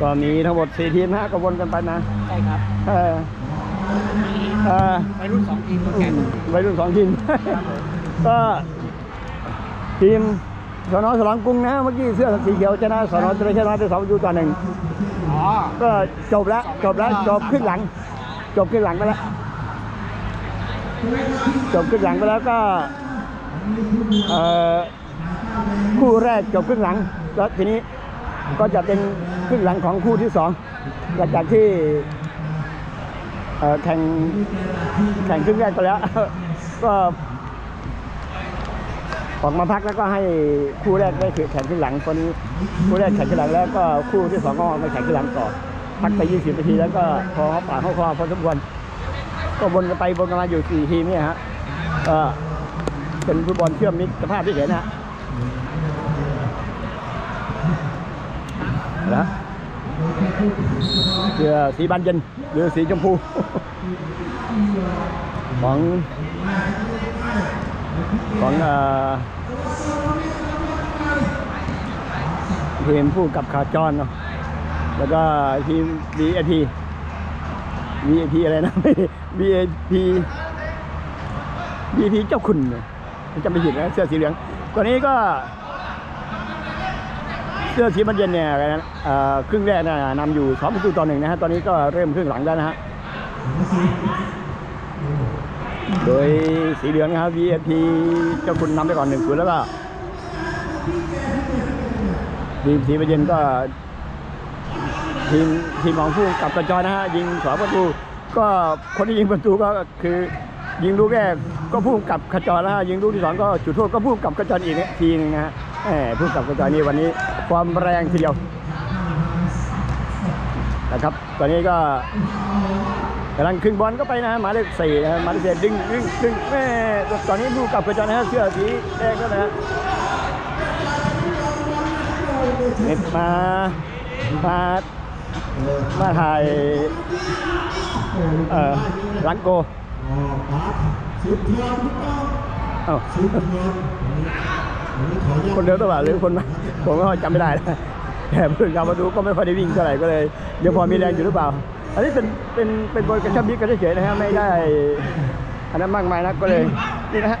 ก็มีทั้งหมดสี่ทีมนะฮะก็วนกันไปนะใช่ครับเออเออวัยรุ่นสองทีมตัวแข่งวัยรุ่นสองทีมก็ทีมสนสลองกรุงนะเมื่อกี้เสื้อสีเขียวชนะสนตระเชนะไปสองประตูต่อหนึ่งอ๋อก็จบแล้วจบแล้วจบครึ่งหลัง จบครึ่งหลังไปแล้วจบครึ่งหลังไปแล้วก็เอ่อคู่แรกจบครึ่งหลังแล้วทีนี้ก็จะเป็น ครึ่งหลังของคู่ที่สองหลังจากที่แข่งแข่งครึ่งแรกไปแล้ว ก็ออกมาพักแล้วก็ให้คู่แรกได้แข่งครึ่งหลังคนนี้คู่แรกแข่งครึ่งหลังแล้วก็คู่ที่สองก็มาแข่งครึ่งหลังต่อพักไป 20 นาทีแล้วก็พอเขาป่าเขาคอพอสมควรก็วนกันไปวนกันมาอยู่สี่ทีมเนี่ยฮะก็เป็นฟุตบอลเชื่อมมิตรภาพที่เห็นนะฮะ แล้วเสื้อสีบานเย็นหรือสีชมพูของของเอ่อทีมผู้กับขาจรเนาะแล้วก็ทีม VIP VIP อะไรนะ VIP VIP เจ้าคุณเนี่ยจำไม่ผิดนะเสื้อสีเหลืองตัวนี้ก็ เสื้อสีมันเย็นเนี่ยครึ่งแรกน่ะนำอยู่สองประตูต่อหนึ่งนะฮะตอนนี้ก็เริ่มครึ่งหลังแล้วนะฮะโดยสีเหลืองนะครับ VIP เจ้าคุณนำไปก่อนหนึ่งศูนย์แล้วก็ทีมสีประเย็นก็ทีมทีมของผู้กับกระจอยนะฮะยิงสองประตูก็คนที่ยิงประตูก็คือ ยิงลูกแรกก็ผู้กำกับกระจอยแล้วฮะยิงลูกที่สองก็จุดโทษก็ผู้กำกับกระจอยอีกทีหนึงนะฮะ แหมผู้กำกับกระจอยนี่วันนี้ความแรงทีเดียวนะครับ ตอนนี้ก็กำลังครึ่งบอลก็ไปนะหมายเลขสี่นะหมายเลขสี่ดึงดึงดึงแม่ตอนนี้ดูกลับกระจายนะฮะเสื้อสีแดงก็นะฮะเน็ตมามามาถ่ายเอ่อลังโกเอ้า คนเดิมตัวเปล่าหรือคนมาผมก็จำไม่ได้นะแต่เพิ่งกลับมาดูก็ไม่ค่อยได้วิ่งเท่าไหร่ก็เลยยังพอมีแรงอยู่หรือเปล่า อันนี้เป็นเป็นเป็นบอลกระชับมิตรกันเฉยๆนะฮะไม่ได้อันนั้นมากมายนักก็เลยนี่นะฮะ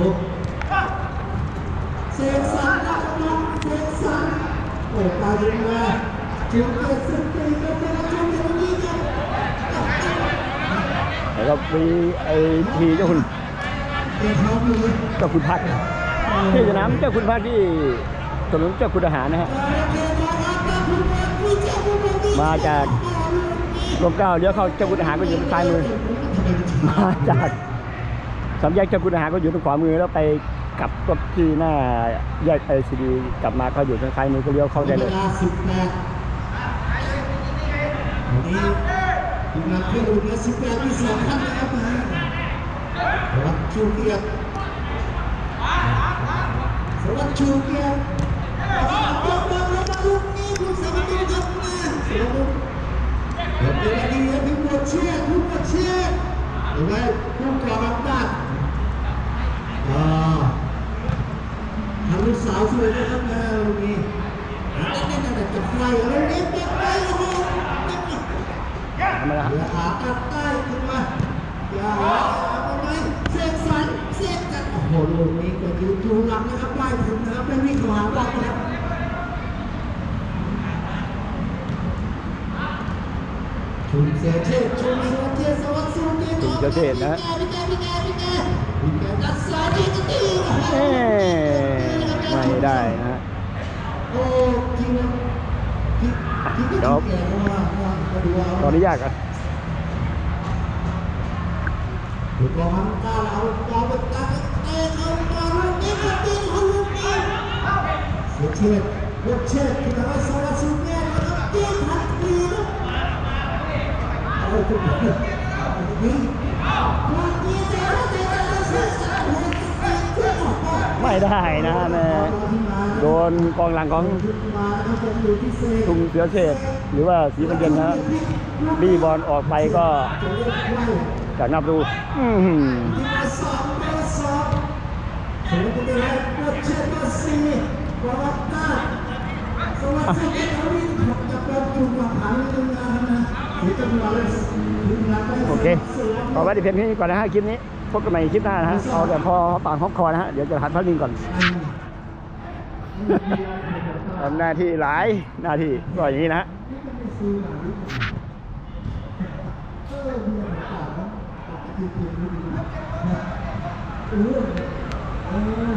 ก็เสกสรรนะครับเสกสรรโอ้ตายดีมาจุดเกิดสิบปีก็เป็นช่วงเดียวนี้กันแล้วก็วีไอพีเจ้าคุณเดี๋ยวเขามีเจ้าคุณพักที่สนามเจ้าคุณพักที่ถนนเจ้าคุณทหารนะฮะมาจากลมเกล้าเลี้ยวเข้าเจ้าคุณทหารก็อยู่ทางซ้ายมือมาจาก สามแยกเจ้าคุณทหารก็อยู่ทางขวามือแล้วไปกลับรถที่หน้าแยกไอซีดีกลับมาเขาอยู่ทางซ้ายมือก็เลี้ยวเข้าได้เลยเวลาสิบแปดวันนี้ทีมงานเพื่อนดูนะสิบแปดมีสองท่านนะครับนะสวัสดิ์ชูเกียรติสวัสดิ์ชูเกียรติยกมือแล้วมาลูกนี้ลูกสาวดีครับนะสวัสดิ์เดี๋ยวเป็นดีนะพี่ปวดเชียร์พี่ปวดเชียร์เห็นไหมผู้ก่ออำนาจอ่า ทางลูกสาวสวยนะครับนะลูกนี้นั่นนั่นนั่นจะไฟลูกนี้จะไฟโอ้โหทำไมล่ะเหลือขาตัดใต้ขึ้นมาอย่าเอาไปเสกสรรเสกกันโอ้โหลูกนี้ก็ยืนอยู่หลังนะครับไล่ถึงนะครับไม่วิ่งเข้าหาบอลนะครับชุนเสียเชษชุนเสียเชษสวัสดิ์สุขเดชคุณเจ้าเทศนะฮะพี่แกพี่แกพี่แกพี่แกรักษาดีกันดี โอ้โหเอ้ได้นะฮะโอ้จริงนะจริงจริงเดี๋ยวแก่เพราะว่ามาดูขอเอาอนุญาตกันถูกต้องกล้าเอากองไปตาเตะเอามาลูกนี้ก็ตีเขาลูกนี้เสียเชิดเสียเชิดคือทำให้สารสุนเนี่ยแล้วก็ตีทันทีนะเอาถู ไม่ได้นะฮะแม่โดนกองหลังของมาแล้วก็อยู่ที่เซทุงเสือเฉดหรือว่าสีบรรเย็นนะฮะบี้บอลออกไปก็จากนับดูอื้อหือที่มาสองมาสองถึงจะได้ปวดเชือกมาสี่ประวัติศาสตร์สวัสดีครับวินผมจะเป็นจุดมาผ่านเรื่องงานนะที่จะมาเลยถึงงานได้โอเคขอไว้ที่เพียงแค่นี้ก่อนนะฮะคลิปนี้ พบกันใหม่คลิปหน้านะฮะเอาแต่พอปากหอมคอนะฮะ เดี๋ยวจะหัดพักดินก่อนทำหน้าที่หลายหน้าที่ก็อย่างนี้นะฮะเออ